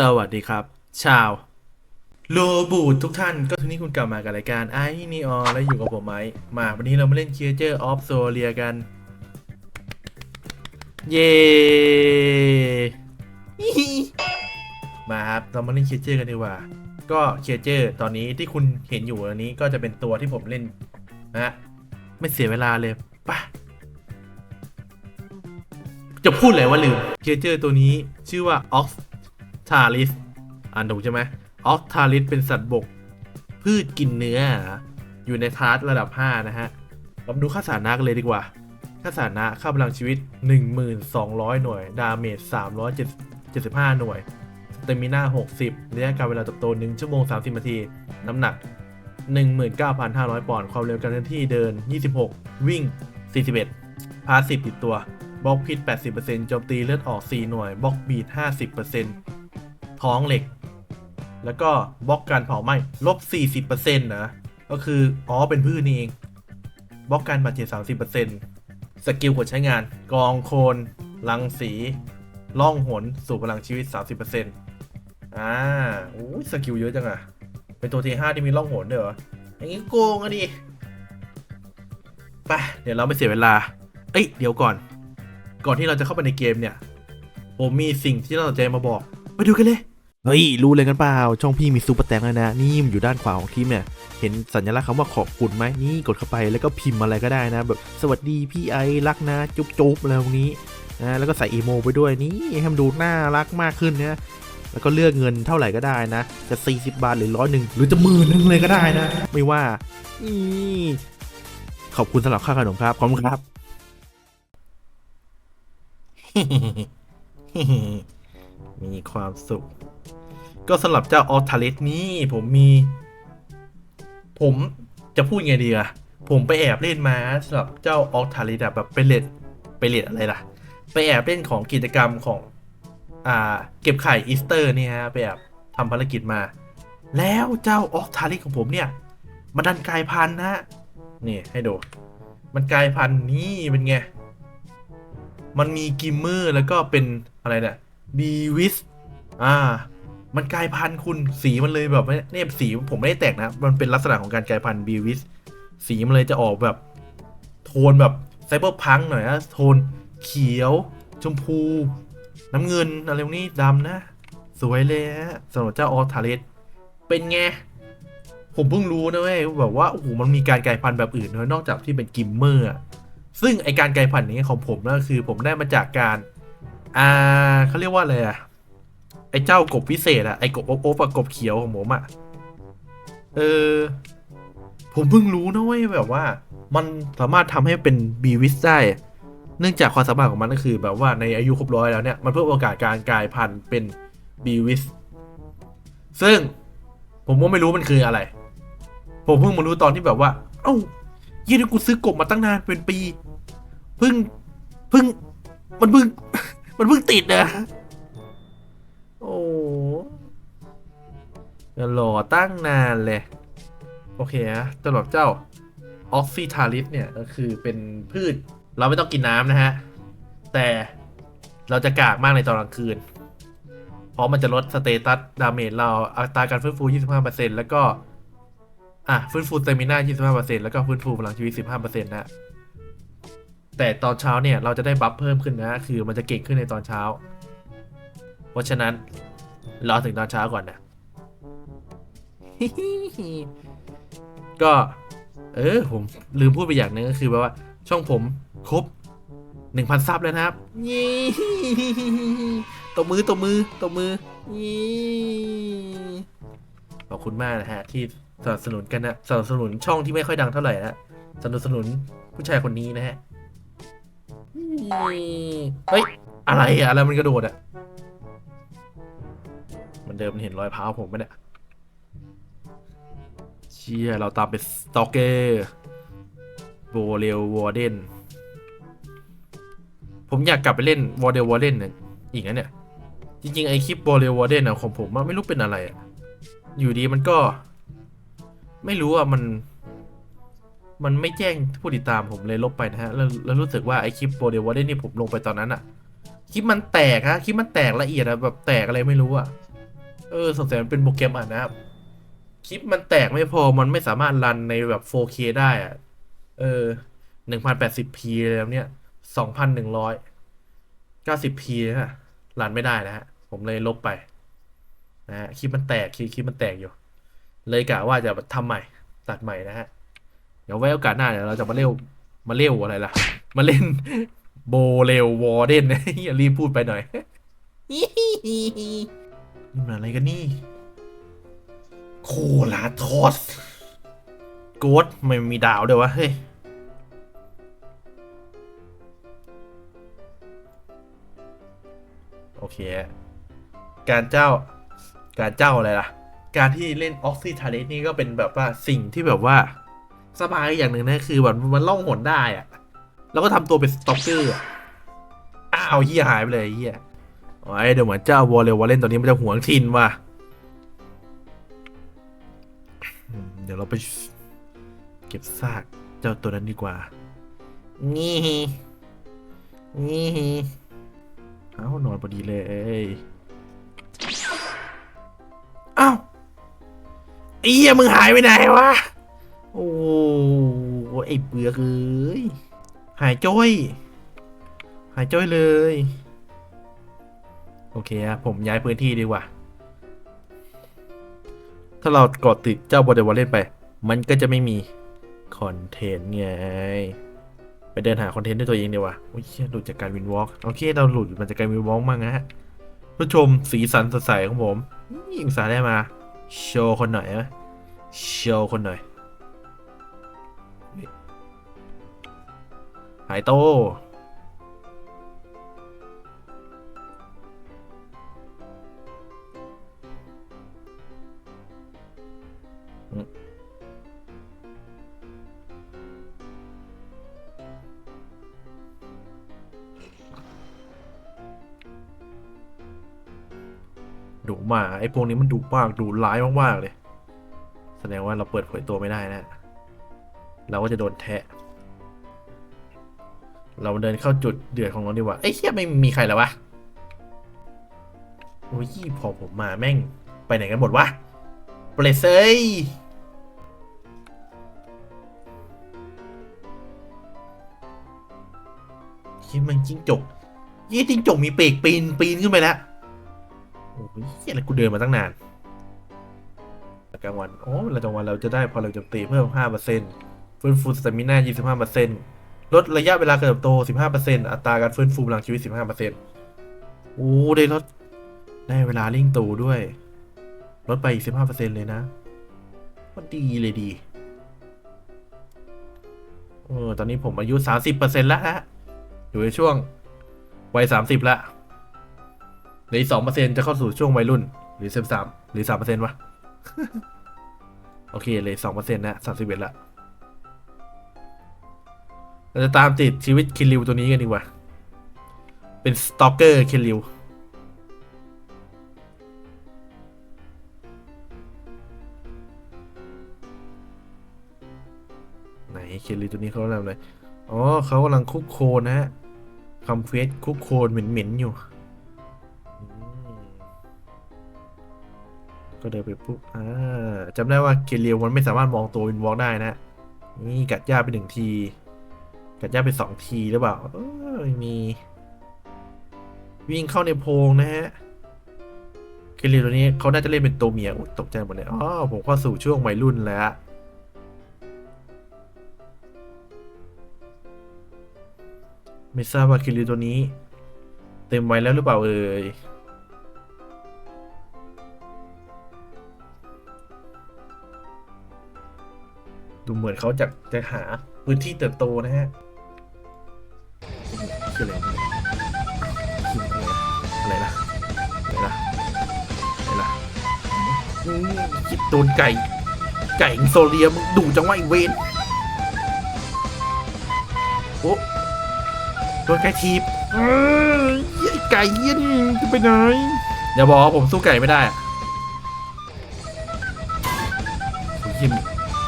สวัสดีครับ ชาวโลบูดทุกท่านก็ทีนี้คุณกลับมากับรายการไอ้นีออและอยู่กับผมไหมมาวันนี้เรามาเล่น Creature of Solia กัน เย้มาครับ เรามาเล่น Creature กันดีกว่า ก็ Creature ตอนนี้ที่คุณเห็นอยู่อันนี้ก็จะเป็นตัวที่ผมเล่นนะ ไม่เสียเวลาเลยปะจะพูดเลยว่าลืมเคียเจอร์ตัวนี้ชื่อว่า Ox t a l i s อ่านถูกใช่ไหม Ox t a l i s เป็นสัตว์บก พืชกินเนื้อ อยู่ในคลาสระดับ 5 นะฮะเราดูค่าสานะกันเลยดีกว่า ค่าสานะค่าพลังชีวิต 1200 หน่วย ดาเมจ375 หน่วยสเตมิน่า60 ระยะการเวลาเติบโต 1 ชั่วโมง 30 นาที น้ำหนัก 19,500 ปอนด์ ความเร็วการเคลื่อนที่เดิน 26 วิ่ง 41 พาสซีฟติดตัว บล็อกพิษ80%โจมตีเลือดออก 4 หน่วย บล็อกบีด50% ท้องเหล็ก แล้วก็บล็อกการเผาไหม้ลบ 40%นะก็คือ อ๋อ เป็นพืชนี่เองบล็อกการบาดเจ็บ30%สกิลกดใช้งาน กองโคนลังสี ล่องหน สู่พลังชีวิต 30%อ่าโอ้ยสกิลเยอะจังอะเป็นตัวที5ที่มีล่องหนด้วยเหรออย่างงี้โกงอะดิไปเดี๋ยวเราไม่เสียเวลา เอ้ย เดี๋ยวก่อน ก่อนที่เราจะเข้าไปในเกมเนี่ย ผมมีสิ่งที่น่าสนใจมาบอก ไปดูกันเลย เฮ้ย รู้เลยกันเปล่า ช่องพี่มีซูเปอร์แตงแล้วนะ นี่มันอยู่ด้านขวาของทีมเนี่ย เห็นสัญลักษณ์คำว่าขอบคุณไหมนี่กดเข้าไปแล้วก็พิมพ์อะไรก็ได้นะ แบบสวัสดีพี่ไอรักนะ จุ๊บจุ๊บอะไรพวกนี้นะแล้วก็ใส่อีโมไปด้วยนี่ให้มันดูน่ารักมากขึ้นนะแล้วก็เลือกเงินเท่าไหร่ก็ได้นะ จะ 40 บาทหรือร้อยหนึ่งหรือจะหมื่นหนึงเลยก็ได้นะ ไม่ว่านี่ขอบคุณสำหรับค่าขนมครับ ขอบคุณครับ มีความสุข ก็สำหรับเจ้าออทาเลสนี่ผมมี ผมจะพูดไงดีอะผมไปแอบเล่นมาสำหรับเจ้าออทาเลสแบบไปเล่นไปเล่นอะไรล่ะ ไปแอบเล่นของกิจกรรมของ อ่า เก็บไข่อีสเตอร์เนี่ยฮะไปแอบทำภารกิจมา แล้วเจ้าออทาเลสของผมเนี่ยมันดันกลายพันธุ์นะ นี่ให้ดู มันกลายพันธุ์นี่เป็นไง มันมีกิมเมอร์แล้วก็เป็นอะไรเนี่ย บีวิสอ่า มันกลายพันธุ์คุณสีมันเลยแบบเนี่ยสีผมไม่ได้แตกนะ มันเป็นลักษณะของการกลายพันธุ์บีวิสสีมันเลยจะออกแบบ โทนแบบไซเบอร์พังหน่อยนะโทนเขียว ชมพู น้ำเงินอะไรพวกนี้ดำนะ สวยเลยฮะสำหรับเจ้าออทาเลสเป็นไงผมเพิ่งรู้นะเว้ยแบบว่าโอ้โหมันมีการกลายพันธุ์แบบอื่นด้วยนอกจากที่เป็นกิมเมอร์ซึ่งไอการกลายพันธุ์นี้ของผมนะคือผมได้มาจากการ อ่าเขาเรียกว่าอะไรอะไอเจ้ากบพิเศษอะไอกบโอ๊บโอ๊บอะกบเขียวของผมอะเออ ผมเพิ่งรู้นะเว้ยแบบว่า มันสามารถทำให้เป็นบีวิสได้เนื่องจากความสามารถของมันก็คือ แบบว่าในอายุครบร้อยแล้วเนี่ย มันเพิ่มโอกาสการกลายพันธุ์เป็นบีวิสซึ่งผมก็ไม่รู้มันคืออะไร ผมเพิ่งมารู้ตอนที่แบบว่า เอ้ายี่นี่กูซื้อกบมาตั้งนานเป็นปี เพิ่ง เพิ่ง มันเพิ่ง มันเพิ่งติดนะ โอ้อย่ารอตั้งนานเลย โอเคนะสำหรับเจ้าออกซิทาลิสเนี่ยก็คือเป็นพืชเราไม่ต้องกินน้ำนะฮะ แต่เราจะกากมากในตอนกลางคืน เพราะมันจะลดสเตตัสดาเมจเราอัตราการฟื้นฟู 25%แล้วก็ อะ ฟื้นฟูสเตมิน่า 25%แล้วก็ฟื้นฟูพลังชีวิต 15%นะ แต่ตอนเช้าเนี่ยเราจะได้บัฟเพิ่มขึ้นนะ คือมันจะเก่งขึ้นในตอนเช้า เพราะฉะนั้นรอถึงตอนเช้าก่อนนะก็ เออ ผมลืมพูดไปอย่างนึงก็คือแบบว่า ช่องผมครบ1,000ซับแล้วนะครับยี่ตบมือตบมือตบมือยี่ขอบคุณมากนะฮะ ที่สนับสนุนกันนะสนับสนุนช่องที่ไม่ค่อยดังเท่าไหร่นะสนับสนุนผู้ชายคนนี้นะฮะ เฮ้ย อะไรอะอะไรมันกระโดดอะมันเดิมมันเห็นรอยเท้าผมไหมเนี่ยเชี่ยเราตามไปสตอกเกอร์โบเรลวอร์เดนผมอยากกลับไปเล่นวอร์เดลวอร์เดนเนี่ยอีกนะเนี่ย จริง ๆ ไอคลิปวอร์เดลวอร์เดนอะของผมอะไม่รู้เป็นอะไรอะอยู่ดีมันก็ ไม่รู้อะมัน มันไม่แจ้งผู้ติดตามผมเลยลบไปนะฮะแล้วแล้วรู้สึกว่าไอคลิปวอร์เดวอร์เดนที่ผมลงไปตอนนั้นอะคลิปมันแตกฮะคลิปมันแตกละเอียดอะแบบแตกอะไรไม่รู้อะเออสงสัยมันเป็นโปรแกรมอะนะครับคลิปมันแตกไม่พอมันไม่สามารถรันในแบบ 4K ได้อะเออ 1080p แล้วเนี่ย 2190p นะรันไม่ได้นะฮะผมเลยลบไปนะฮะคลิปมันแตกคลิปคลิปมันแตกอยู่ เลยกะว่าจะทำใหม่ตัดใหม่นะฮะ เดี๋ยวไว้โอกาสหน้าเดี๋ยวเราจะมาเล่วมาเล่วอะไรล่ะ มาเล่นโบเรลวอร์เดนอย่ารีบพูดไปหน่อยนี่มันอะไรกันนี่ โคลาทอสโกดไม่มีดาวเดี๋ยววะ เฮ้ย โอเค การเจ้า การเจ้าอะไรล่ะ การที่เล่นออกซิทาเลสนี่ก็เป็นแบบว่าสิ่งที่แบบว่า สบายอย่างหนึ่งนะคือแบบมันล่องหนได้อะแล้วก็ทำตัวเป็นสต็อกเกอร์อะอ้าวเฮียหายไปเลยเฮียโอ้ยเดี๋ยวเหมือนเจ้าวอลเลวอลเล่นตอนนี้มันจะหวงทินว่ะเดี๋ยวเราไปเก็บซากเจ้าตัวนั้นดีกว่า นี่นี่เอ้านอนพอดีเลยเอ้าไอ้เหี้ยมึงหายไปไหนวะ โอ้ ไอ้เปลือกเอ้ยหายจ้อยหายจ้อยเลย โอเคครับผมย้ายพื้นที่ดีกว่า ถ้าเรากดติดเจ้าบอดเดวอลเล่นไป มันก็จะไม่มีคอนเทนต์ไง ไปเดินหาคอนเทนต์ด้วยตัวเองดีกว่าโอ้ยเหี้ยหลุดจากการวินวอล์กโอเค เราหลุดมันจากการวินวอล์กมั่งนะฮะผู้ชมสีสันสดใสของผมนี่อุตส่าได้มา โชว์คนหน่อยนะโชว์คนหน่อย หายโต ดุมากไอ้พวกนี้มันดุมากดุร้ายมาก ๆ เลย แสดงว่าเราเปิดเผยตัวไม่ได้นะ เราก็จะโดนแทะ เราเดินเข้าจุดเดือดของเราดีกว่า เอ้ยเฮียไม่มีใครแล้ววะ โอ้ยพอผมมาแม่ง ไปไหนกันหมดวะ เปรตเซยคิดมันจิ้งจกยี่จิ้งจกมีปีกปีนปีนขึ้นไปแล้วโอ้ยเฮียแล้วกูเดินมาตั้งนานกลางวันอ๋อเวลากลางวันเราจะได้พอเราจะตีเพิ่ม5%ฟื้นฟูสเตมิน่า25% ลดระยะเวลาการเติบโต 15%อัตราการฟื้นฟูพลังชีวิต 15%โอ้ได้ลดได้เวลาเลิงตูด้วย ลดไปอีก 15%เลยนะก็ดีเลยดีเออตอนนี้ผมอายุ 30%แล้วฮะอยู่ในช่วงวัย 30แล้วเหลืออีกสองเปอร์เซ็นจะเข้าสู่ช่วงวัยรุ่น หรือสิบสามหรือสามเปอร์เซ็นต์วะ โอเคเลยสองเปอร์เซ็นะสามสิบเอ็ดละ เราจะตามติดชีวิตคิริวตัวนี้กันดีกว่า เป็นสตอกเกอร์คิริวไหนคิริวตัวนี้เขาทำอะไร อ๋อเขากำลังคุกโคนนะฮะคำเฟสคุกโคนเหม็นๆอยู่ ก็เดินไปปุ๊บ อ่าจำได้ว่าเคเลียวมันไม่สามารถมองตัววินวอล์กได้นะ นี่กัดหญ้าไปหนึ่งที กัดหญ้าไปสองทีหรือเปล่าเออมี วิ่งเข้าในโพรงนะฮะคเลียวตัวนี้เขาน่าจะเล่นเป็นตัวเมียอุ๊ยตกใจหมดเลยอ๋อผมเข้าสู่ช่วงวัยรุ่นแล้วไม่ทราบว่าคเลียวตัวนี้ เต็มวัยแล้วหรือเปล่าเอ่ยดูเหมือนเขาจะจะหาพื้นที่เติบโตนะฮะ คิดโดนไก่ ไก่โซเลียมึงดูจังวะไอเวนโอ้โดนไก่ทีบเอ้ยไอ้ไก่เยี่ยนจะไปไหนอย่าบอกว่าผมสู้ไก่ไม่ได้อะโอ้ยยิม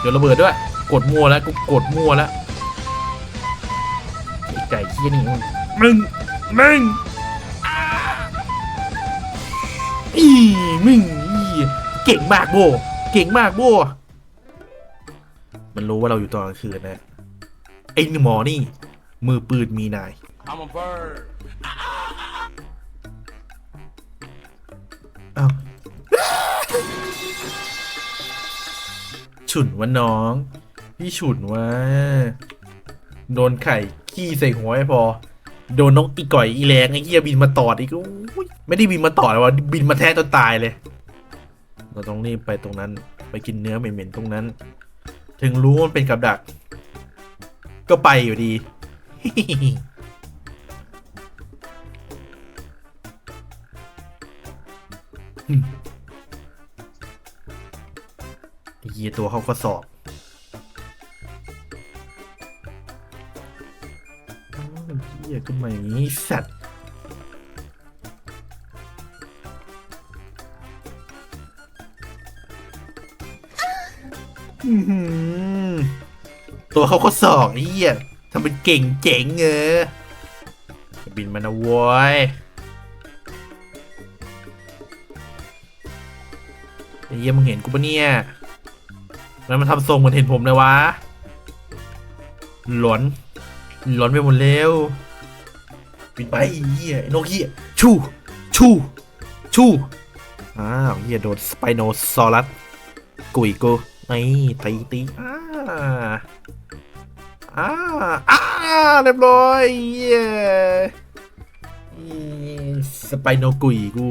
เดี๋ยวระเบิดด้วย กดมั่วแล้วกูกดมั่วแล้วไอ้ไก่ขี้ยนี่มึงมึงมึงอ้าอีมึงเก่งมากโบ เก่งมากโบมันรู้ว่าเราอยู่ตอนกลางคืนนะไอ้หมอนี่ มือปืนมีนาย I'm a bird. อ้าวฉุนว่าน้อง พี่ฉุนว่า โดนไข่ขี้ใส่หัวไม่พอ โดนนกอีก่อยอีแรงไอ้เหี้ยบินมาตอดอีกอุ๊ยไม่ได้บินมาตอดหรอกว่าบินมาแทะจนตายเลย เราต้องรีบไปตรงนั้น ไปกินเนื้อเหม็นๆตรงนั้น ถึงรู้ว่ามันเป็นกับดัก ก็ไปอยู่ดีไอ้เหี้ยตัวเขาก็สอบเหี้ยขึ้นมาอย่างนี้สัตว์ ตัวเขาก็สอกไอ้เหี้ยทำเป็นเก่งเจ๋งเงอบินมานะว้ยไอ้เหี้ยมึงเห็นกูปะเนี่ย แล้วมันทำทรงเหมือนเห็นผมเลยวะ หลอน หลอนไปหมดแล้วบินไปไอ้เหี้ยไอ้นกเหี้ยชูชูชูอ้าวเหี้ยโดนสไปโนซอรัสกุยกู ไอ้ตีตีอ้าอ้าอ้าเรียบร้อยเย้อีสไปโนกุยกู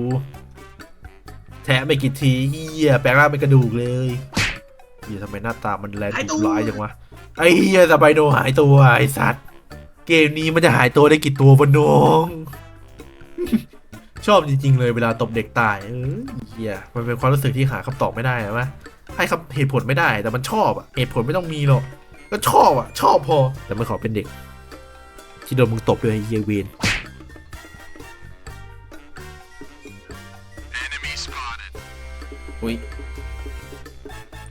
แทะไม่กี่ทีเฮียแปลงร่างเป็นกระดูกเลยเฮียทำไมหน้าตามันแรงดุร้ายจังวะไอ้เฮียสไปโนหายตัวไอ้สัตว์ เกมนี้มันจะหายตัวได้กี่ตัวบนน้องชอบจริงๆเลยเวลาตบเด็กตายเออเฮียมันเป็นความรู้สึกที่หาคำตอบไม่ได้อะวะ ให้คำเหตุผลไม่ได้ แต่มันชอบอะเหตุผลไม่ต้องมีหรอกก็ชอบอะชอบพอแต่ไม่ขอเป็นเด็ก ที่โดนมึงตบด้วยไอ้เฮียเวนอุ้ย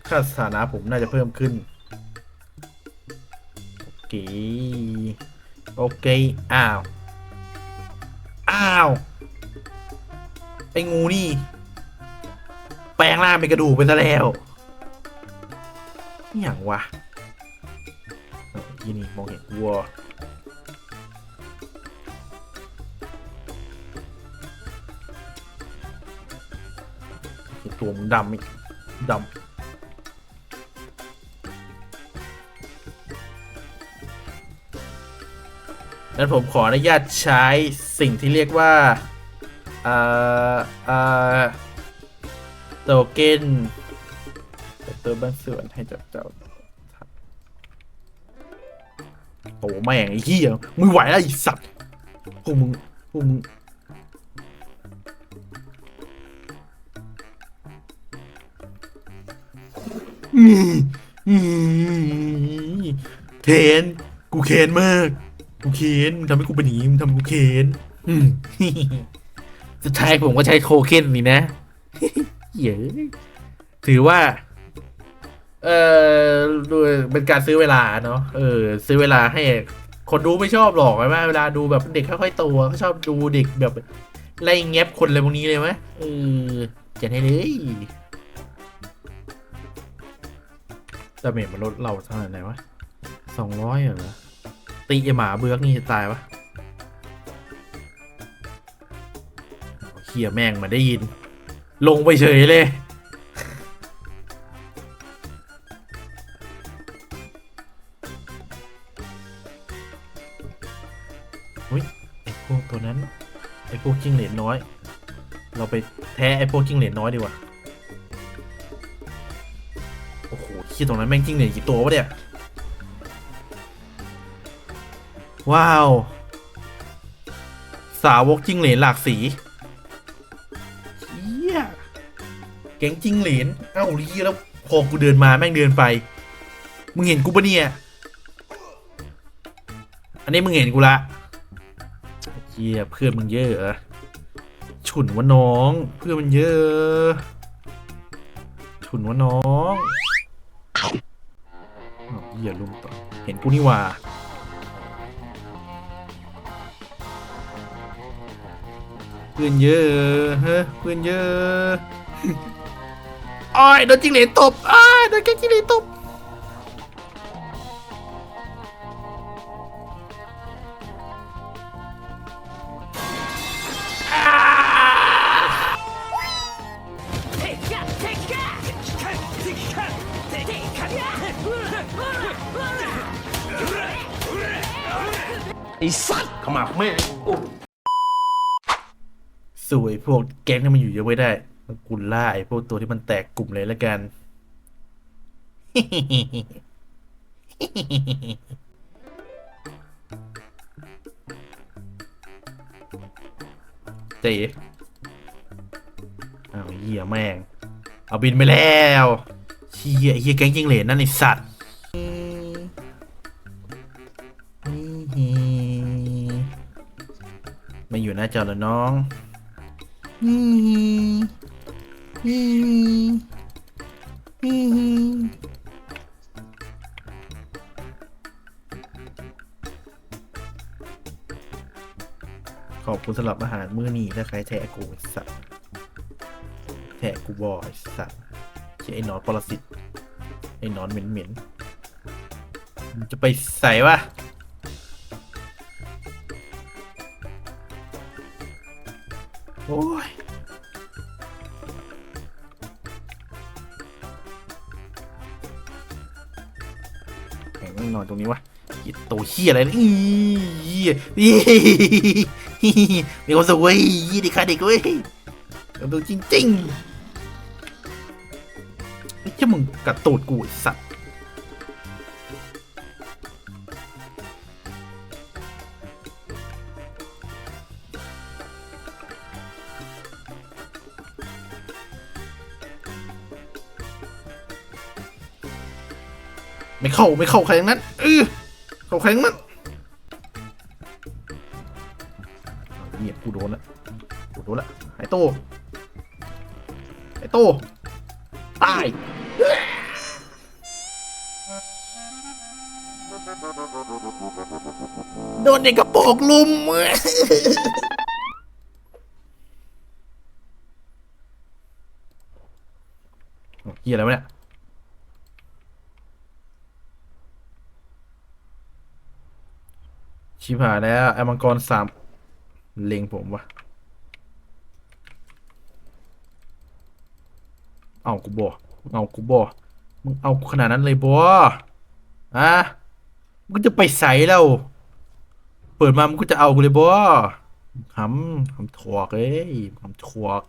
ค่าสถานะผมน่าจะเพิ่มขึ้น โอเค โอเค อ้าว อ้าว ไอ้งูนี่ แปลงร่างเป็นกระดูกไปซะแล้ว อย่างวะเอาที่นี่มองเห็นวัวตัวมันดำอีกดำงั้นผมขออนุญาตใช้สิ่งที่เรียกว่าเอ่อเอ่อโตเก้น ตัวบางส่วนให้จ้าเจ้าโอ้แม่งไอ้เหี้ยมึงไหวแล้วไอ้สัตว์พวกมึงพวกมึงเคนกูเคนมาก กูเคนมึงทำให้กูเป็นอย่างนี้มึงทำกูเคนสุดท้ายผมก็ใช้โทเคนนี่นะเหี้ยถือว่า เออดูเป็นการซื้อเวลาเนาะเออ ซื้อเวลาให้คนดูไม่ชอบหรอกใช่ไหมเวลาดูแบบเด็กค่อยๆโตเขาชอบดูเด็กแบบไล่แงบคนอะไรพวกนี้เลยไหมเออจัดให้เลยดาเมจมันลดเราเท่าไหร่วะสองร้อยเหรอตีหมาเบือกนี่จะตายวะเขี่ยแม่งมาได้ยิน ลงไปเฉยเลย น้อย เราไปแท้ไอพวกจิ้งเหลนน้อยดีกว่า โอ้โหขี้ตรงนั้นแม่งจิ้งเหลนกี่ตัววะเนี่ย ว้าว สาวกจิ้งเหลนหลากสีเฮียแก๊งจิ้งเหลน เอ้าเฮียแล้วพอกูเดินมาแม่งเดินไป มึงเห็นกูปะเนี่ย อันนี้มึงเห็นกูละเฮียเพื่อนมึงเยอะเหรอ ฉุนวะน้อง เพื่อนมันเยอะ ฉุนวะน้องอ้าวเหี้ยลุมต่อเห็นกูนี่ว่าเพื่อนเยอะเฮ้เพื่อนเยอะอ้อยโดนจิงเหลนตบอ้ายโดนแกงจิงเหลนตบ อ้สัตว์ขมับแม่งสวยพวกแก๊งที่มันอยู่เยอะไม่ได้มันกุลล่าไอ้พวกตัวที่มันแตกกลุ่มเลยแล้วกัน เจ๊อ้าวเหี้ยแม่ง เอาบินไปแล้วเชี่ยไอ้เหี้ยแก๊งจิงเหลนนั่นไอสัตว์าอยู่หน้าจอแล้วน้องขอบคุณสำหรับอาหารมื้อนี้ถ้าใครแทะกูสัตว์แทะกูบอยสัตว์เชี่ยไอ้หนอนปรสิตไอ้หนอนเหม็นเหม็นๆมันจะไปใส่วะ โอ้ยแข่งนอนตรงนี้วะอีตัวเฮียอะไรนะอีอีมีความสุขเว้ยยี่ดิคาเด็กเว้ยเอาดูจริงๆไอ้เจ้ามึงกัดตูดกูสัตว์ ไม่เข้าไม่เข้าใครทั้งนั้นเออเข้าใครทั้งนั้นเงียบกูโดนละกูโดนละไอโตไอโตตายโดนเด็กกระโปรงลุมเฮียอะไรวะเนี่ย ชิบหายแล้วไอ้มังกรสามเล็งผมวะเอากูบอเอากูบอมึงเอากูขนาดนั้นเลยบออะมึงจะไปใส่แล้ว เปิดมามึงก็จะเอากูเลยบอหำหำถวกเอ้ยหำถวก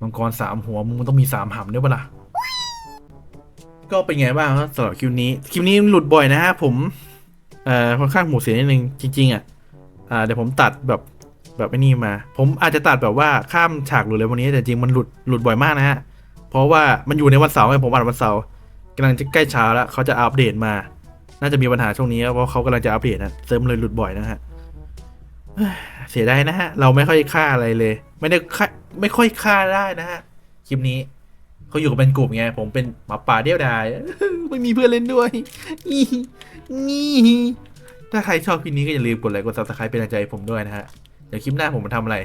มังกรสามหัวมึงต้องมีสามหำด้วยปะล่ะก็เป็นไงบ้างครับสำหรับคลิปนี้ คลิปนี้หลุดบ่อยนะฮะผม เอ่อค่อนข้างหมูเสียนิดนึงจริงๆอะอ่าเดี๋ยวผมตัดแบบแบบไอ้นี่มา ผมอาจจะตัดแบบว่าข้ามฉากหลุดเลยวันนี้แต่จริงมันหลุดหลุดบ่อยมากนะฮะเพราะว่ามันอยู่ในวันเสาร์ไงผมอัดวันเสาร์กำลังจะใกล้เช้าแล้วเขาจะอัปเดตมา น่าจะมีปัญหาช่วงนี้เพราะเขากำลังจะอัปเดตนะเซิร์ฟเลยหลุดบ่อยนะฮะเสียดายนะฮะ เราไม่ค่อยฆ่าอะไรเลย ไม่ได้ฆ่าไม่ค่อยฆ่าได้นะฮะคลิปนี้เขาอยู่กันเป็นกลุ่มไงผมเป็นหมาป่าเดียวดายไม่มีเพื่อนเล่นด้วย นี่นี่ถ้าใครชอบคลิปนี้ก็อย่าลืมกดไลค์กด subscribe เป็นกำลังใจให้ผมด้วยนะฮะ เดี๋ยวคลิปหน้าผมมาทำอะไร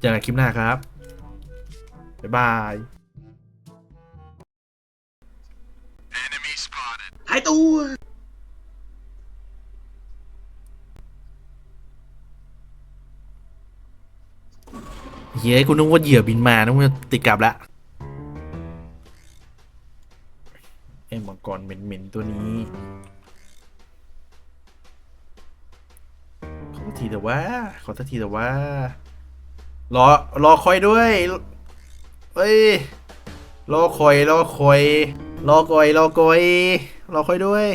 เจอกันคลิปหน้าครับ บ๊ายบายหายตัวเฮ้ยกูนึกว่าเหยื่อบินมานึกว่าติดกลับละ กรเหม็นๆตัวนี้ขอสักทีแต่ว่า ขอสักทีแต่ว่า รอ รอคอยด้วยเฮ้ย รอคอย รอคอย รอคอย รอคอย รอคอยด้วย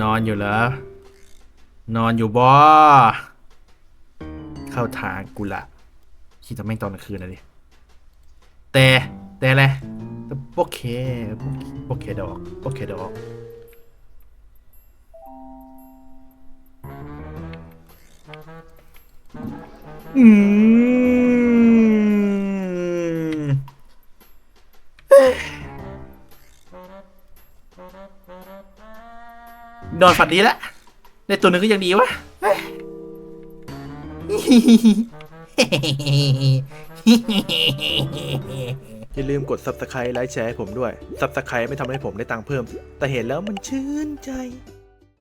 นอนอยู่เหรอ นอนอยู่บ่เข้าทางกูละคิดจะไม่งตอนกลางคืนนะดิแต่แต่อะไรแต่ โอเคโอเคดอกโอเคดอกอืมนอนฝันดีแล้วในตัวหนึ่งก็ยังดีวะเฮ้ย อย่าลืมกด subscribe ไลค์แชร์ให้ผมด้วย subscribe ไม่ทำให้ผมได้ตังค์เพิ่ม แต่เห็นแล้วมันชื่นใจ